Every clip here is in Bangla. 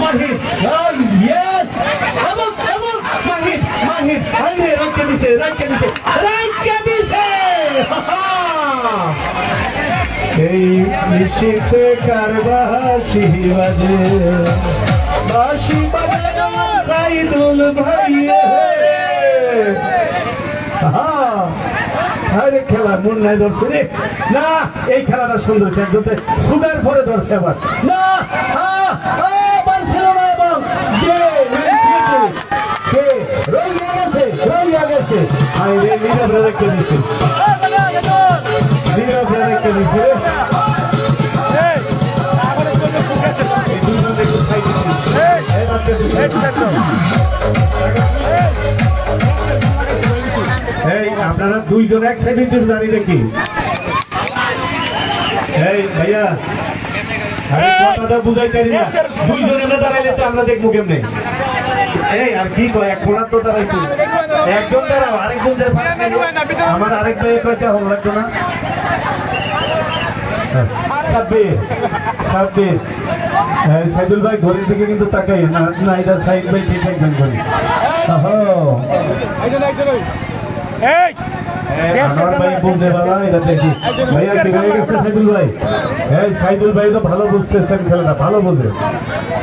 মাহির ইয়েস এমন এমন মাহির মাহির আরে রাখতে দিছে রাখতে দিছে রাখতে দিছে! এই নিশীতে কারবাসি বাজে, বাসি বাজে সাইদুল ভাই আরে খেলা, মন নাই ধরছে না, এই খেলাটা সুন্দর একদম সুগার পরে ধরছে আবার। না আহ, আহ, বার্সেলোনা এবং কে কে রইয়া গেছে রইয়া গেছে আই রে, নীরব রেখে দিচ্ছে নীরব রেখে দিচ্ছে এই দুজন একটু সাইড দিচ্ছে এই বাচ্চা দুজন। এই আপনারা দুইজন এক সাইডে দিন দাঁড়িয়ে নাকি ভাইয়া, আরে কথাটা বুঝাই পারি না। দুইজন এমনি দাঁড়াইলে তো আমরা দেখব কেমনে? এই আর কি কয় এক কোনার তো দাঁড়াইতো একজন দাঁড়াও আরেকজন যে পাশে আমার আরেক ভাই কয়টা ভালো লাগতো না? হ্যাঁ, সাব্বির সাব্বির। হ্যাঁ, সাইদুল ভাই ঘরের দিকে কিন্তু তাকাই না না এটা সাইদ ভাই ঠিক একজন ঘরে এই, আমার ভাই এটা দেখি। ভাইয়া কি হয়ে গেছে সাইদুল ভাই? এই সাইদুল ভাই তো ভালো বুঝতেছেন খেলাটা ভালো বোঝে।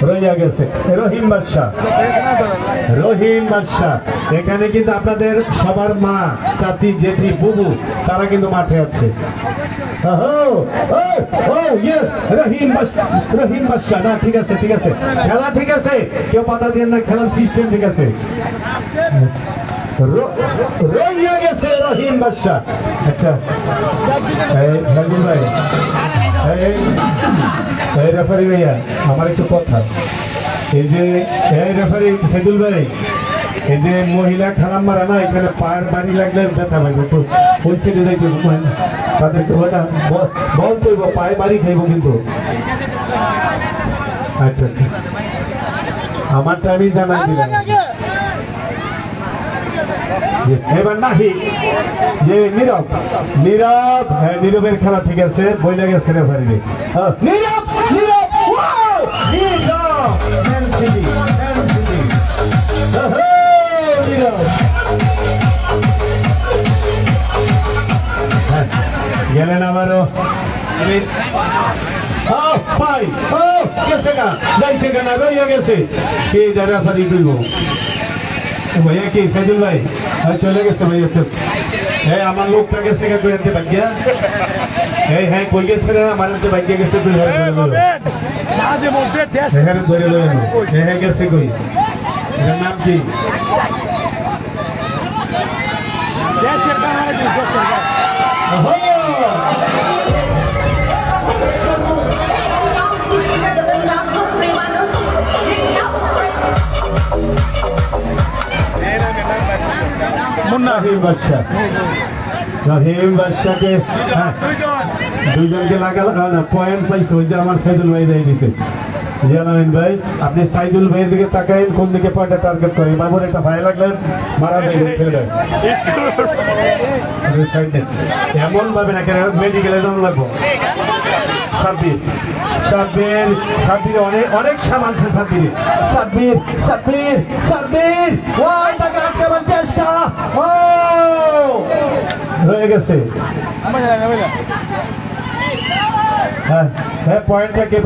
রইয়া গেছে। রহিম বাদশাহ। রহিম বাদশাহ। এখানে কিন্তু আপনাদের সবার মা চাচি জেঠি বুবু তারা কিন্তু মাঠে আছে। রহিম বাদশাহ, রহিম বাদশাহ। না ঠিক আছে ঠিক আছে। খেলা ঠিক আছে। কেউ পাতা দিয়ে না খেলার সিস্টেম ঠিক আছে। রইয়া গেছে রহিম বাদশাহ। আচ্ছা এই ভাই, এই রেফারি ভাইয়া, আমার একটু কথা। এই যে, এই রেফারি সেদুল ভাই, এই যে মহিলা খালাম মারা না, এখানে পায়ের বাড়ি লাগলে ব্যথা পাইব তো ওই সাইডে যাইতে তাদেরকে ওটা ব- বলতে পায়ে বাড়ি খাইব কিন্তু। আচ্ছা আচ্ছা। আমারটা আমি জানাই দিলাম। এবার নাহি। যে নীরব। নীরব। হ্যাঁ নীরবের খেলা ঠিক আছে বইলে গেছে রেফারি নীরব নীরব। হ্যাঁ, গেলেন আবারও। ভাই ও গেছে গা। যাইছে গা না রইয়া গেছে। কে রেফারি কইব ভাইয়া কি? সাইদুল ভাই? চলে গেছে ভাইয়া চল হ্যাঁ আমার লোকটা গেছে আনতে ভাগ্যা? হ্যাঁ হ্যাঁ কই গেছে রে? আমার আনতে ভাগ্যা গেছে তুই ধরে ধরে লইলো হ্যাঁ হ্যাঁ গেছে কই? এটার নাম কি? দেশের রহিম বাদশাহ। রহিম বাদশাহকে হ্যাঁ দুইজনকে লাগাল না পয়েন্ট পাইছে ওই যে আমার সাইদুল ভাই দেয় দিছে। জানালেন ভাই আপনি সাইদুল ভাইয়ের দিকে তাকাইন কোন দিকে পয়েন্টটা টার্গেট করে বাবুর একটা ভাই লাগলেন মারা ছেলে এমন ভাবে না কেন মেডিকেলে যাওয়া লাগবো? সাব্বির। সাব্বির সাব্বির অনেক অনেক সামান আছে সাব্বির। সাব্বির সাব্বির সাব্বির। ওই আটকাবার চেষ্টা। ও হয়ে গেছে। হ্যাঁ হ্যাঁ কে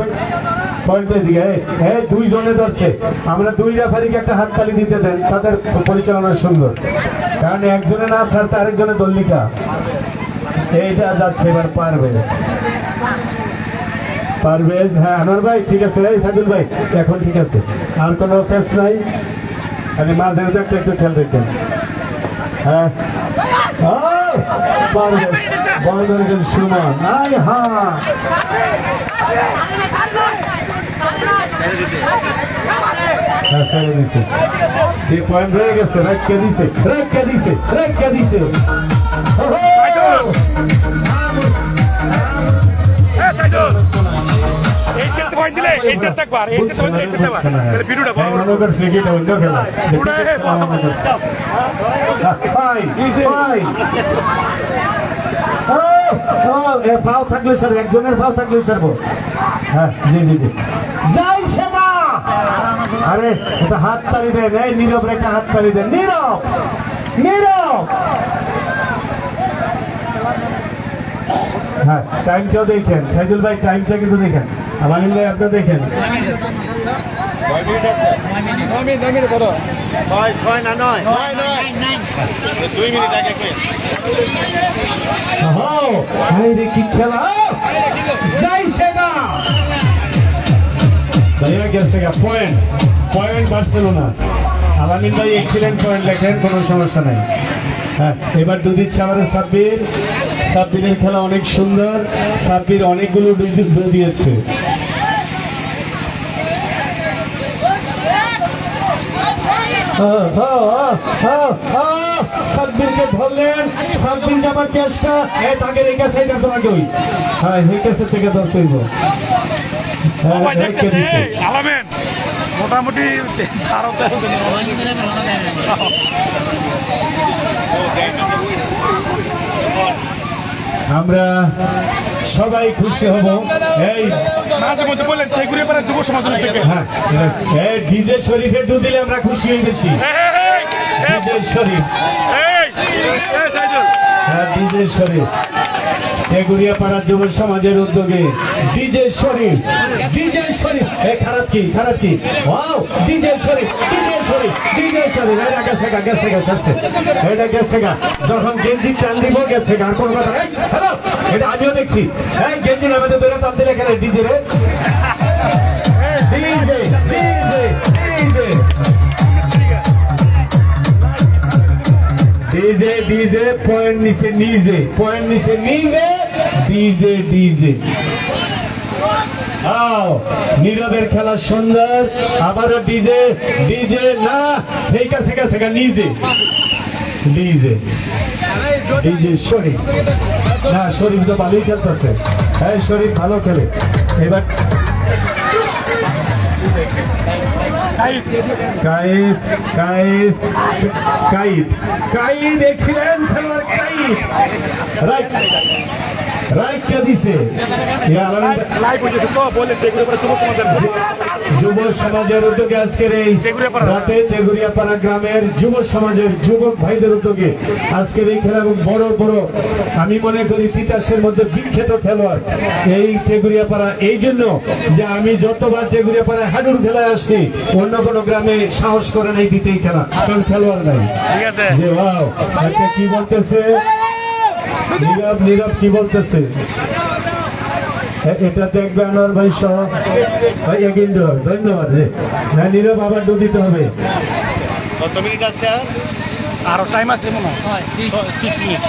পয়েন্টের দিকে এই দুইজনে ধরছে। আমরা দুই রেফারিকে একটা হাততালি দিতে দেন, তাদের পরিচালনা সুন্দর। কারণ একজনে না ছাড়তে আরেকজনে দল্লিকা এইটা যাচ্ছে এবার পারবে। পারভেজ হ্যাঁ আনোয়ার ভাই ঠিক আছে এই সাদুল ভাই এখন ঠিক আছে। আর কোনো ফেস নাই। খালি মাঝে মধ্যে একটু একটু খেয়াল রাখবেন হ্যাঁ। পারভেজ সুমন। আই হ্যাঁ হ্যাঁ, যে পয়েন্ট রয়ে গেছে দিছে রাখকে দিছে দিছে। পয়েন্ট দিলে তাহলে ভিডিওটা বড় বড় অন্য খেলা হে, ভাই থাকলে স্যার একজনের পাও থাকলে স্যার হ্যাঁ জি জি জি। যাই আরে এটা হাত তালি দেন এই নীরব একটা হাত তালি দেন নীরব নীরব। হ্যাঁ টাইমটাও দেখেন। সাইদুল ভাই টাইমটা কিন্তু দেখেন। আমার ভাই আপনি দেখেন। গেছে পয়েন্ট পয়েন্ট আলামিন ভাই এক্সিলেন্ট পয়েন্ট লেখেন, কোনো সমস্যা নাই। হ্যাঁ এবার দুদিন ছাড়ারে সাব্বির। সাব্বিরের খেলা অনেক সুন্দর। সাব্বির অনেকগুলো দিয়েছে। সাব্বিরকে ধরলেন। সাব্বির যাবার চেষ্টা। এ তাকে রেখেছে এটা তোমাকে ওই। হ্যাঁ থেকে ধরতে হইব। হ্যাঁ, মোটামুটি আমরা সবাই খুশি হব। এই মাঝে মধ্যে বললেন তেগুড়ে পাড়া যুব সমাজ থেকে হ্যাঁ এই ডিজে শরীফে ডু দিলে আমরা খুশি হয়ে গেছি ডিজে শরীফ। হ্যাঁ ডিজে শরীফ। তেগুড়িয়া পাড়া যুব সমাজের উদ্যোগে ডিজে শরীফ ডিজে শরীফ। এ, খারাপ কি খারাপ কি? Wow, DJ Sharif DJ Sharif DJ Sharif. এটা গেছে গা গেছে গা, সরছে। এটা গেছে গা। যখন গেঞ্জি টান দিব গেছে গা। কোন কথা হ্যালো, এটা আমিও দেখছি। এই, গেঞ্জি নামে তো ধরে টান দিলে খেলে ডিজে রে। DJ DJ DJ. DJ DJ, point নিচে, নিজে, পয়েন্ট নিচে, নিজে। ডিজে ডিজে আও, নীরবের খেলা সুন্দর আবারও ডিজে ডিজে না, এই কাছে কাছে নিজে ডিজে ডিজে শরীফ। না, শরীফ তো ভালোই খেলতেছে। হ্যাঁ শরীফ ভালো খেলে। এবার সাইদ কাইদ কাইদ এক্সিলেন্ট খেলোয়াড় রাইট। রাইট কে দিছে যুব সমাজের উদ্যোগে আজকের এই। রাতে তেগুড়িয়াপাড়া গ্রামের যুব সমাজের যুবক ভাইদের উদ্যোগে আজকের এই খেলা এবং বড় বড় আমি মনে করি তিতাসের মধ্যে বিখ্যাত খেলোয়াড় এই তেগুড়িয়াপাড়া এই জন্য যে আমি যতবার তেগুড়িয়াপাড়া হাডুর খেলায় আসছি অন্য কোনো গ্রামে সাহস করে নাই দিতেই খেলা। কারণ খেলোয়াড় নাই। ঠিক আছে। আচ্ছা কি বলতেছে? নীরব নীরব কি বলতেছে? এটা দেখবে আনোয়ার ভাই সহ। ধন্যবাদ রে। হ্যাঁ নীরব আবার ডু দিতে হবে। কত মিনিট আছে? আর টাইম আছে মনে হয়। সিক্স মিনিট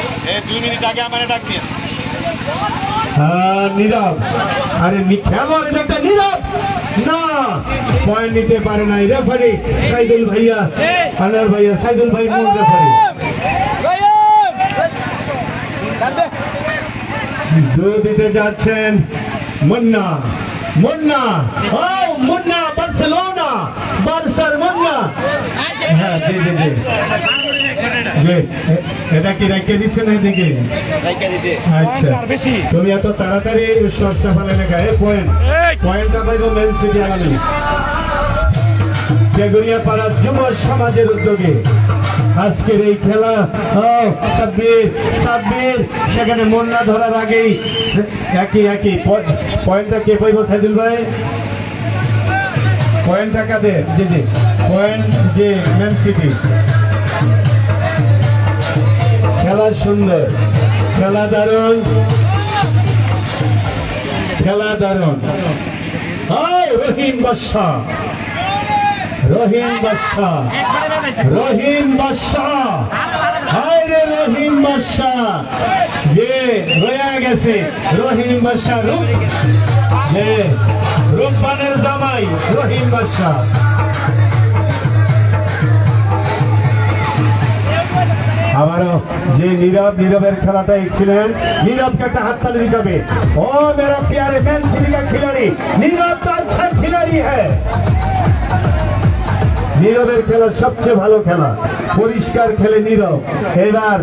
দুই মিনিট আগে আমার ডাক দিয়ে হ্যাঁ নীরব। আরে নি- খেলোয়াড় একটা নীরব। না পয়েন্ট নিতে পারে নাই। রেফারি সাইদুল ভাইয়া। আনোয়ার ভাইয়া সাইদুল ভাই মূল রেফারি দিতে যাচ্ছেন মুন্না। মুন্না। ও মুন্না বার্সেলোনা। বার্সার মুন্না। হ্যাঁ জি জি জি। জি এটা কি রেখে দিচ্ছে না দেখে আচ্ছা। তুমি এত তাড়াতাড়ি সস্তা ফেলে পয়েন্ট। পয়েন্টটা পাইব মেন সিটি আলামী বেগুনিয়া পাড়ার যুব সমাজের উদ্যোগে। আজকের এই খেলা। সাব্বির সাব্বির। সেখানে মন্না ধরার আগেই, একই একই। পয়েন্টটা কে পাইব সাইদুল ভাই? পয়েন্টটা কাদের? জি জি। পয়েন্ট যে ম্যান সিটি। খেলা সুন্দর। খেলা দারুণ। খেলা দারুণ। রহিম বাদশাহ রহিম বাদশাহ। রহিম বাদশা হায়রে রহিম বাদশাহ। যে রয়া গেছে রহিম বাদশাহ রূপ। যে রূপবানের জামাই রহিম বাদশাহ। আবারও যে নীরব নীরবের খেলাটা এসেছিলেন নীরবকে একটা হাততালি দিতে হবে। ও মেরা প্যারে ফ্যান্সি কা খিলাড়ি। নীরব তো আচ্ছা খিলাড়ি হ্যাঁ নীরবের খেলা সবচেয়ে ভালো খেলা। পরিষ্কার খেলে নীরব। এবার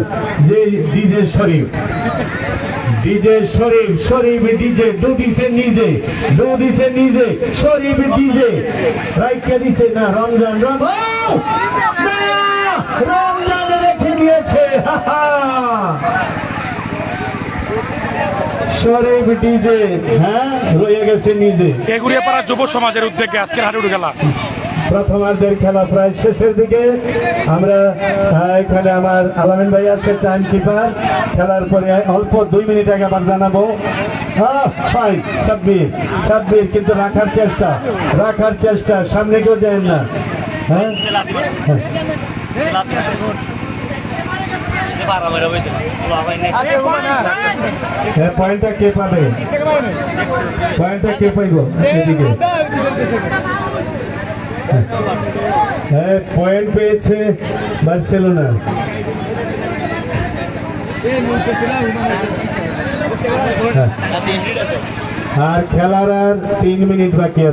যে DJ Sharif. DJ Sharif Sharif DJ do দিছে নিজে ডু দিছে নিজে, শরীফ ডিজে। রাইকা দিছে? না, রমজান! রমজান রেখে দিয়েছে! শরীফ ডিজে হ্যাঁ রয়ে গেছে নিজে। এগুড়িয়াপাড়া যুব সমাজের উদ্যোগে আজকের হাডুডু খেলা। প্রথমার্ধের খেলা প্রায় শেষের দিকে। আমরা এখানে আমার আলামিন ভাই আছে টাইম কিপার খেলার পরে অল্প দুই মিনিট আগে আবার জানাব। ভাই সাব্বির সাব্বির কিন্তু রাখার চেষ্টা রাখার চেষ্টা সামনে কেউ যায় না। হ্যাঁ? হ্যাঁ, পয়েন্টটা কে পাবে? পয়েন্টটা কে পাইব? এদিকে। হ্যাঁ পয়েন্ট পেয়েছে বার্সেলোনা হ্যাঁ। আর খেলার আর তিন মিনিট বাকি আছে